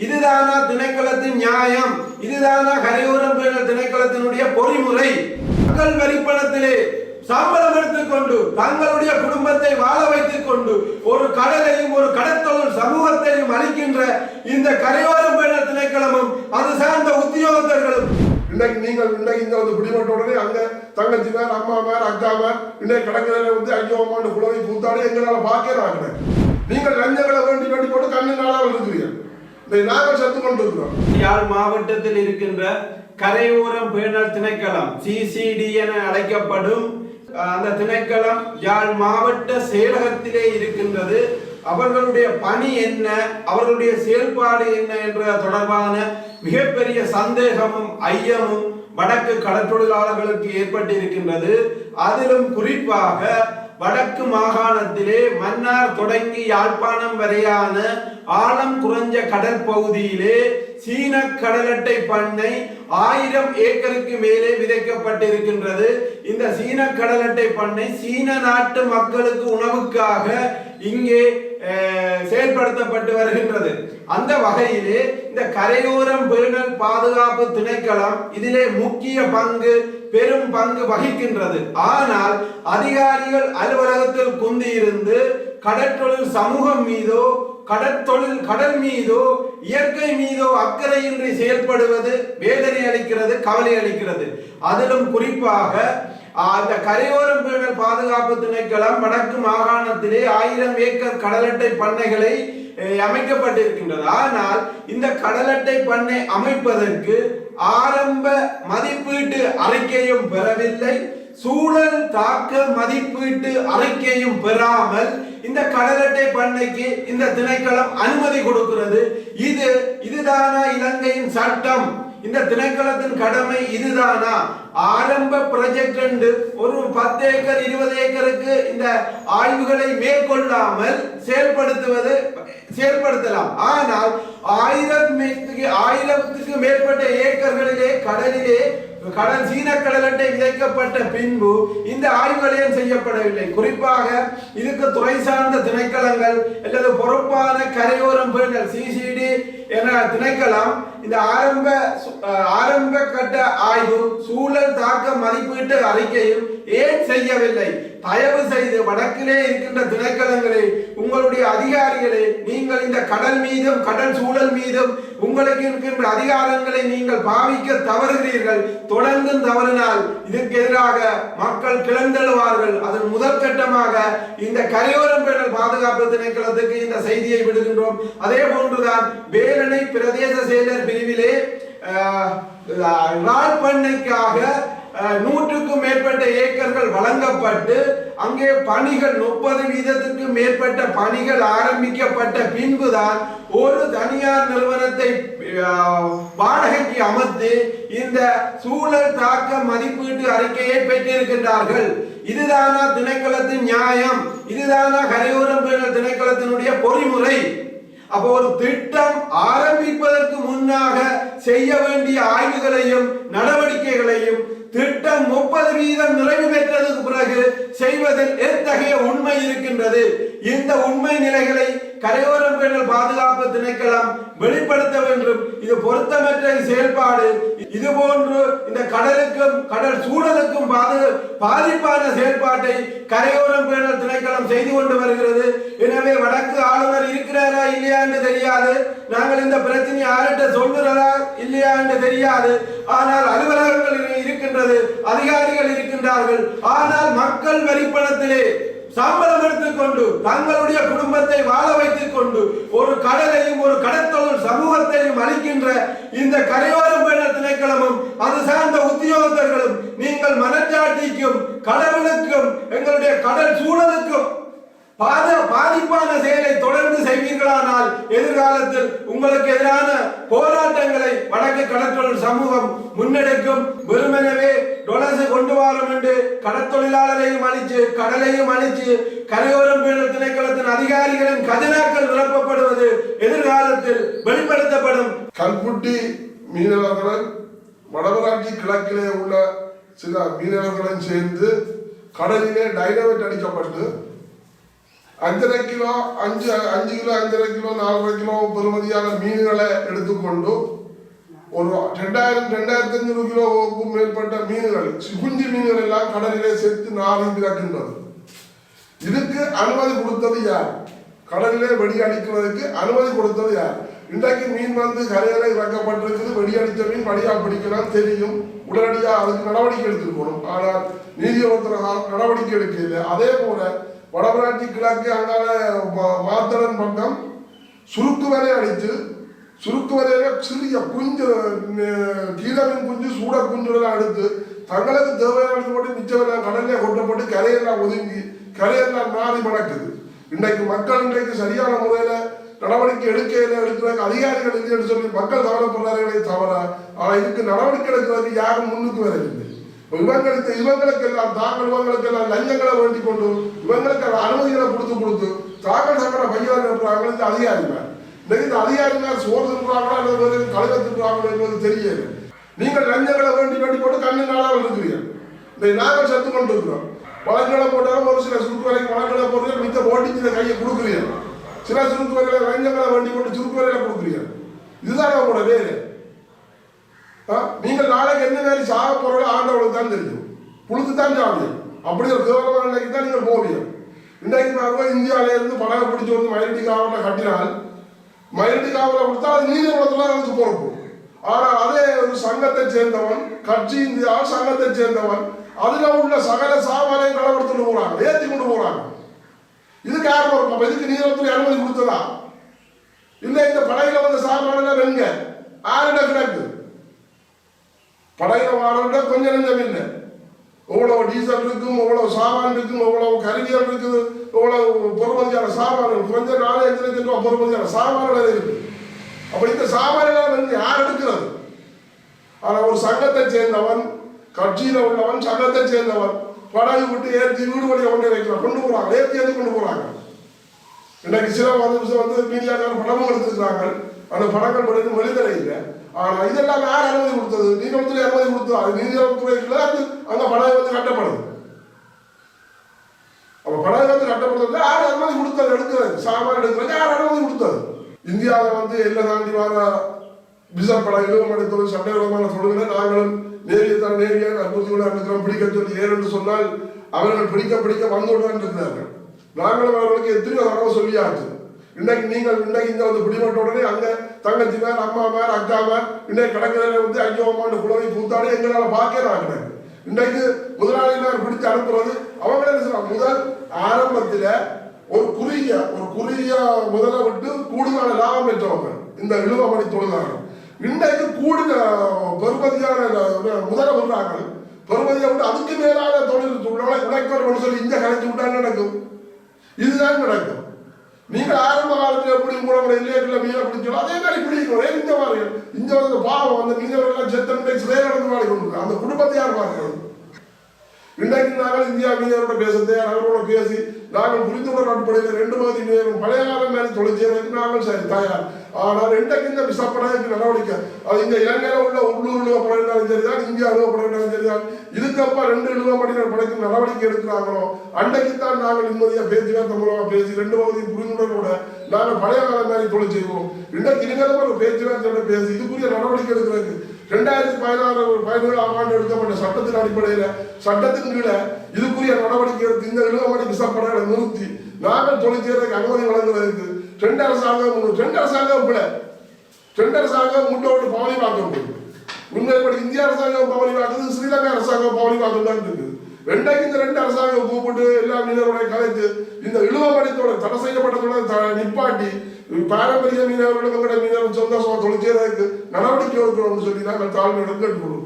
இதுதானா திணைக்களத்தின் நியாயம்? இதுதானா கரையோரம் பேணல் திணைக்களத்தினுடைய பொறிமுறை? மக்கள் வரிப்பணத்திலே சம்பளம் எடுத்துக்கொண்டு தங்களுடைய குடும்பத்தை வாழ வைத்துக் கொண்டு ஒரு கடலையும் ஒரு கடத்தொழில் சமூகத்தையும் அளிக்கின்ற இந்த கரையோரம் பேணல் திணைக்களமும் அது சார்ந்த உத்தியோகத்தர்களும். இன்னைக்கு நீங்கள் இன்னைக்கு இந்த வந்து பிடிபட்ட உடனே அங்கே தங்கச்சி மேர் அம்மா மேர் அக்கா மேர் இன்னைக்கு கடற்கரையில் வந்து ஐயோ அம்மாண்டு குளவி கூத்தாடி எங்களால பார்க்கிறாங்க நீங்கள் லஞ்சங்களை வேண்டி வேண்டி போட்டு கண்ணு நாளாக இருக்கிறீர்கள் நாங்கள் சத்து கொண்டிருக்கிறோம். யாழ் மாவட்டத்தில் இருக்கின்ற கரையோரம் பேணல் திணைக்களம் சிசிடி என அழைக்கப்படும் அந்த திணைக்களம் யாழ் மாவட்ட செயலகத்திலே இருக்கின்றது. அவர்களுடைய பணி என்ன அவர்களுடைய செயல்பாடு என்ன என்ற தொடர்பான மிகப்பெரிய சந்தேகமும் ஐயமும் வடக்கு கடற்றொழிலாளர்களுக்கு ஏற்பட்டிருக்கின்றது. அதிலும் குறிப்பாக வடக்கு மாகாணத்திலே மன்னார் தொடங்கி யாழ்ப்பாணம் வரையான ஆழம் குறைஞ்ச கடற்பகுதியிலே சீன கடலட்டை பண்ணை ஆயிரம் ஏக்கருக்கு மேலே விதைக்கப்பட்டிருக்கின்றது. இந்த சீன கடலட்டை பண்ணை சீன நாட்டு மக்களுக்கு உணவுக்காக இங்கே செயல்படுத்தப்பட்டு வருகின்றது. அந்த வகையிலே இந்த கரையோரம் பேணல் பாதுகாப்பு திணைக்களம் இதிலே முக்கிய பங்கு பெரும் பங்கு வகிக்கின்றது. ஆனால் அதிகாரிகள் அலுவலகத்தில் குந்தியிருந்து கடற்றொழில் சமூகம் மீதோ கடற்தொழில் கடல் மீதோ இயற்கை மீதோ அக்கறையின்றி செயல்படுவது வேதனை அளிக்கிறது கவலை அளிக்கிறது. அதிலும் குறிப்பாக அந்த கரையோரம் பேணல் பாதுகாப்பு திணைக்களம் வடக்கு மாகாணத்திலே ஆயிரம் ஏக்கர் கடலட்டை பண்ணைகளை அமைக்கப்பட்டிருக்கின்றது. ஆனால் இந்த கடலட்டை பண்ணை அமைப்பதற்கு ஆரம்ப மதிப்பீட்டு அறிக்கையும் பெறவில்லை. சூழல் தாக்க மதிப்பீட்டு அறிக்கையும் பெறாமல் இந்த கடலட்டை பண்ணைக்கு இந்த திணைக்களம் அனுமதி கொடுக்கிறது. இது இதுதானா இலங்கையின் சட்டம்? இந்த திணைக்களத்தின் கடமை இதுதானா? ஆரம்ப ப்ராஜெக்ட் என்று ஒரு பத்து ஏக்கர் இருபது ஏக்கருக்கு இந்த ஆய்வுகளை மேற்கொள்ளாமல் செயல்படுத்துவது செயல்படுத்தலாம். ஆனால் ஆயிரத்துக்கு ஆயிரத்துக்கு மேற்பட்ட ஏக்கர்களிலே கடலிலே கடல் சீன கடலட்டை விதைக்கப்பட்ட பின்பு இந்த ஆய்வுகளையும் செய்யப்படவில்லை. குறிப்பாக இதுக்கு துறை சார்ந்த திணைக்களங்கள் அல்லது பொறுப்பான கரையோரம் பேணல் சிசிடி என திணைக்களம் இந்த ஆரம்ப ஆரம்ப கட்ட ஆய்வு சூழல் தாக்க மதிப்பீட்டு அறிக்கையும் ஏன் செய்யவில்லை? தயவு செய்து வடக்கிலே இருக்கின்ற திணைக்களங்களே உங்களுடைய அதிகாரிகளே நீங்கள் இந்த கடல் மீதும் கடல் சூழல் மீதும் உங்களுக்கு இருக்கின்ற அதிகாரங்களை நீங்கள் பாவிக்க தவறுகிறீர்கள். தொடர்ந்து தவறினால் இதற்கு எதிராக மக்கள் கிளந்தெழுவார்கள் அதன் முதல் கட்டமாக இந்த கரையோரம் பேணல் பாதுகாப்பு திணைக்களத்துக்கு இந்த செய்தியை விடுகின்றோம். அதே போன்றுதான் வேலனை பிரதேச செயலர் பிரிவிலே பண்ணைக்காக நூற்றுக்கும் மேற்பட்ட ஏக்கர்கள் வழங்கப்பட்டு அங்கே பணிகள் முப்பது வீதத்திற்கு மேற்பட்ட பணிகள் ஆரம்பிக்கப்பட்ட பின்புதான் ஒரு தனியார் நிறுவனத்தை வாடகைக்கு அமர்த்து இந்த சூழல் தாக்க மதிப்பீட்டு அறிக்கையை பெற்றிருக்கின்றார்கள். இதுதானா திணைக்களத்தின் நியாயம்? இதுதானா கரையோரம் திணைக்களத்தினுடைய பொறிமுறை? அப்போ ஒரு திட்டம் ஆரம்பிப்பதற்கு முன்னாக செய்ய வேண்டிய ஆய்வுகளையும் நடவடிக்கை திட்டம் முப்பது வீதம் நிறைவு பெற்றதுக்கு பிறகு செய்வதில் எத்தகைய உண்மை இருக்கின்றது? இந்த உண்மை நிலைகளை கரையோரம் பெண்கள் பாதுகாப்பு திணைக்களம் வெளிப்படுத்த வேண்டும். இது பொருத்தமற்ற செயல்பாடு. இது போன்று இந்த கடலுக்கும் கடல் சூழலுக்கும் பாது பாதிப்பான செயல்பாட்டை கரையோரம் பேணல் திணைக்களம் செய்து கொண்டு வருகிறது. எனவே வடக்கு ஆளுநர் இருக்கிறாரா இல்லையா என்று தெரியாது. நாங்கள் இந்த பிரச்சனை யார்கிட்ட சொல்லுறதா இல்லையா என்று தெரியாது. ஆனால் அலுவலகங்கள் இரு- அதிகாரிகள் இருக்கின்றார்கள். ஆனால் மக்கள் வரிப்பணத்திலே சம்பளம் எடுத்துக்கொண்டு தங்களுடைய குடும்பத்தை வாழ வைத்துக் கொண்டு ஒரு கடலையும் ஒரு கடத்தொழில் சமூகத்தையும் அளிக்கின்ற இந்த கரையோர பேணல் திணைக்களமும் அது சார்ந்த உத்தியோகத்தர்களும் நீங்கள் மனச்சாட்சிக்கும் கடவுளுக்கும் எங்களுடைய கடல் சூழலுக்கும் பாத பாதிப்பான செயலை தொடர்ந்து செய்வீர்களானால் எதிர்காலத்தில் உங்களுக்கு எதிரான போராட்டங்களை வடக்கு கடற்தொழில் சமூகம் முன்னெடுக்கும். வெறுமெனவே டொலசு கொண்டு வரும் என்று கடற்தொழிலாளரையும் அழிச்சு கடலையும் அழிச்சு கரையோரம் பேணல் திணைக்களத்தின் அதிகாரிகளின் கதினாக்கள் நிரப்பப்படுவது எதிர்காலத்தில் வெளிப்படுத்தப்படும். கல்புட்டி மீனவர்கள் வடமராட்சி கிழக்கிலே உள்ள சில மீனவர்களும் சேர்ந்து கடலிலே டைனமைட் அடிக்கப்பட்டு அஞ்சரை கிலோ அஞ்சு அஞ்சு கிலோ அஞ்சரை கிலோ நாலரை கிலோ பெறுமதியான மீன்களை எடுத்துக்கொண்டு ஒரு ரெண்டாயிரம் ரெண்டாயிரத்தி அஞ்சூறு கிலோவுக்கும் மேற்பட்ட மீன்கள் குஞ்சு மீன்கள் எல்லாம் கடலிலே செத்து நாலஞ்சு கிடக்கின்றது இதுக்கு அனுமதி கொடுத்தது யார்? கடலிலே வெடி அடிக்கிறதுக்கு அனுமதி கொடுத்தது யார்? இன்றைக்கு மீன் வந்து கரையில இறக்கப்பட்டிருக்குது வெடி அடித்த மீன் வழியா பிடிக்கலாம் தெரியும். உடனடியாக அதுக்கு நடவடிக்கை எடுத்துக்கணும் ஆனால் நீதிமன்ற நடவடிக்கை எடுக்கல அதே போல வடமராட்சி கிழக்கு அங்கால மா- மாத்தளன் பக்கம் சுருக்கு வரை அடித்து சுருக்கு வரையில சிறிய குஞ்சு ந- கீழமின் குஞ்சு சூட குஞ்சுலாம் அடுத்து தங்களுக்கு தேவையான போட்டு மிச்சமெல்லாம் கடலே கொட்டப்பட்டு கரையெல்லாம் ஒதுங்கி கரையெல்லாம் மாறி மணக்குது இன்றைக்கு மக்கள் இன்றைக்கு சரியான முறையில் நடவடிக்கை எடுக்கையில் எடுக்கிறாங்க அதிகாரிகள் இல்லைன்னு சொல்லி மக்கள் கவலைப்படுறார்களே தவிர ஆனால் இதுக்கு நடவடிக்கை எடுக்கிறதுக்கு யாரும் முன்னுக்கு வரவில்லை. இவங்களுக்கு இவங்களுக்கு எல்லாம் தாங்கள் இவங்களுக்கு எல்லாம் லஞ்சங்களை வேண்டி கொண்டு இவங்களுக்கு எல்லாம் அனுமதிகளை கொடுத்து கொடுத்து தாங்கள் சங்கர பையன் இருக்கிறாங்க இந்த அதிகாரிமார் இன்னைக்கு இந்த அதிகாரிமார் சோறு தின்றாங்களா அல்லது வேறு கழுவ என்பது தெரியாது நீங்கள் லஞ்சங்களை வேண்டி வேண்டி போட்டு கண்ணு நாளாக இருக்கிறீர்கள். இந்த நாங்கள் செத்து கொண்டு இருக்கிறோம் பழங்களை போட்டாலும் ஒரு சில சுருக்கு பழங்களை போட்டு மித்த ஓட்டிச்சு இந்த கையை கொடுக்குறீர்கள். சில சுருக்கு லஞ்சங்களை வேண்டி போட்டு சுருக்கு கொடுக்குறீர்கள். இதுதான் உங்களோட வேலை. நீங்கள் நாளைக்கு என்ன வேலை சாக போறோம் ஆண்டவளுக்கு தான் தெரியும். புழுத்து தான் சாப்பிடும் அப்படி ஒரு கேவலமான நிலைக்கு தான் நீங்கள் போவீங்க. இன்றைக்கு பாருங்க இந்தியாவில இருந்து படகை பிடிச்சி வந்து மயிலட்டி காவலில் கட்டினால் மயிலட்டி காவலில் கொடுத்தா அது நீதிமன்றத்தில் அதுக்கு பொறுப்பு. ஆனால் அதே ஒரு சங்கத்தை சேர்ந்தவன் கட்சி இந்தியா சங்கத்தை சேர்ந்தவன் அதுல உள்ள சகல சாமானையும் களவெடுத்துட்டு போறாங்க ஏற்றி கொண்டு போறாங்க. இதுக்கு யார் பொறுப்பு? இதுக்கு நீதிமன்றத்தில் அனுமதி கொடுத்ததா? இல்லை இந்த படகுல வந்த சாமானெல்லாம் வெங்க ஆறு கிடக்கு. படகுல வாழ கொஞ்சம் நஞ்சம் இல்லை. எவ்வளவு டீசல் இருக்கும் எவ்வளவு சாமான் இருக்கும் எவ்வளவு கருவிகள் இருக்குது எவ்வளவு பொறுமதியான சாமான்கள் குறைஞ்ச நாலு அஞ்சு லட்சம் ரூபாய் பொறுமதியான சாமான்கள் இருக்கு அப்படி இந்த சாமான்கள் வந்து யார் எடுக்கிறது? ஆனா ஒரு சங்கத்தை சேர்ந்தவன் கட்சியில உள்ளவன் சங்கத்தை சேர்ந்தவன் படகு விட்டு ஏற்றி வீடு வழியை கொண்டு வைக்கிறான் கொண்டு போறாங்க ஏற்றி ஏற்றி கொண்டு போறாங்க. இன்னைக்கு சில வந்து வந்து மீடியாக்கார படமும் எடுத்துக்கிறாங்க அந்த படங்கள் படிக்கும் வெளித்தலை இல்லை. ஆனா இதெல்லாம் யார் அனுமதி கொடுத்தது? நீதிமன்றத்தில் அனுமதி கொடுத்தது அது நீதிமன்றத்துறைக்குள்ள அது அங்க படகு வந்து கட்டப்படுது. அப்போ படகு வந்து கட்டப்படுறது யார் அனுமதி கொடுத்தது? எடுக்கிறது. சாமான் எடுக்கிறது. யார் அனுமதி கொடுத்தது? இந்தியாவில் வந்து எல்லை தாண்டி வர விசா படம் இழுவமடை தொழில் சட்டவிரோதமான தொழில்களை நாங்களும் நேரிய தான் நேரிய அற்புதங்களை இருக்கிறோம் பிடிக்க சொல்லி ஏன் என்று சொன்னால் அவர்கள் பிடிக்க பிடிக்க வந்துவிடுவான் இருக்கிறார்கள் நாங்களும் அவர்களுக்கு எத்தனையோ தடவை சொல்லியாச்சு. இன்னைக்கு நீங்கள் இன்னைக்கு இங்கே வந்து பிடிபட்ட உடனே அங்கே தங்கச்சி மேர் அம்மா மேர் அக்கா மேர் இன்னைக்கு கடற்கரையில் வந்து ஐயோ அம்மாண்டு குளவி கூத்தாடி எங்களால பார்க்கிறாங்க இன்னைக்கு முதலாளியினர் பிடிச்சு அனுப்புறது அவங்க என்ன முதல் ஆரம்பத்தில் ஒரு குறுகிய ஒரு குறுகிய முதலை விட்டு கூடுதலான லாபம் பெற்றவங்க. இந்த இழுவமணி தொழிலாளர்கள் இன்றைக்கு கூடுத பெருமதியான முதல விடுறாங்க. பெருமதியை விட்டு அதுக்கு மேலான தொழில் உள்ளவங்களை சொல்லி இந்த கலைச்சு விட்டா நடக்கும்? இதுதான் நடக்கும். நீங்க ஆரம்ப காலத்துல எப்படி உங்களோட இல்லையா மீனை பிடிச்சோம் அதே மாதிரி பிடிக்கணும். இந்த மாதிரி? இந்த வந்து பாவம் அந்த மீனவர்கள் செத்த சிறையில் நடந்து வாடி கொண்டு அந்த குடும்பத்தை யார் பார்க்கணும் இன்றைக்கு நாங்கள் இந்தியா மீனவரோட பேச தயார் அவரோட பேசி நாங்கள் புரிந்துள்ள அடிப்படையில் ரெண்டு பகுதி மீனவரும் பழைய காலம் மேலே தொழில் நாங்கள் சரி தயார். ஆனால் இன்றைக்கு இந்த விசாப்படைக்கு நடவடிக்கை. அது இந்த இலங்கையில் உள்ள உள்ளூர் இழுவப்படையினாலும் சரிதான் இந்தியா இழுவப்படையினாலும் சரிதான். இதுக்கப்பா ரெண்டு இழுவப்படையினர் படைக்கு நடவடிக்கை எடுக்கிறாங்களோ அன்றைக்கு தான் நாங்கள் நிம்மதியாக பேச்சுவார்த்தை மூலமாக பேசி ரெண்டு பகுதியும் புரிந்துணர்வோட நாங்கள் பழைய காலம் மேலே தொழில் செய்வோம். இன்றைக்கு இனிமேலும் ஒரு பேச்சுவார்த்தையோட பேசி இதுக்குரிய நடவடிக்கை எடுக்கிறதுக்கு ரெண்டாயிரத்தி பதினாறு பதினேழாம் ஆண்டு எடுக்கப்பட்ட சட்டத்தின் அடிப்படையில் சட்டத்தின் கீழே இதுக்குரிய நடவடிக்கை எடுத்து இந்த இழுவமணி விசாப்படைகளை நிறுத்தி நாங்கள் தொழில் செய்யறதுக்கு அனுமதி வழங்குறதுக்கு ரெண்டு அரசாங்கம் ரெண்டு அரசாங்கம் கூட ரெண்டு அரசாங்கம் முன்னோட்டு பவனி பார்க்க இப்படி இந்திய அரசாங்கம் பவனி பார்க்குது ஸ்ரீலங்கா அரசாங்கம் பவனி பார்க்க தான் இருக்குது ரெண்டைக்கு இந்த ரெண்டு அரசாங்கம் கூப்பிட்டு எல்லா மீனவர்களையும் கலைத்து இந்த இழுவமணித்தோட தடை செய்யப்பட்டதோட த- நிப்பாட்டி பாரம்பரிய மீனவர்களும் எங்களுடைய மீனவர் சொந்த தொழில் செய்யறதுக்கு நடவடிக்கை எடுக்கணும்னு சொல்லி நாங்கள் தாழ்மையுடன் கேட்டுக்கொள்வோம்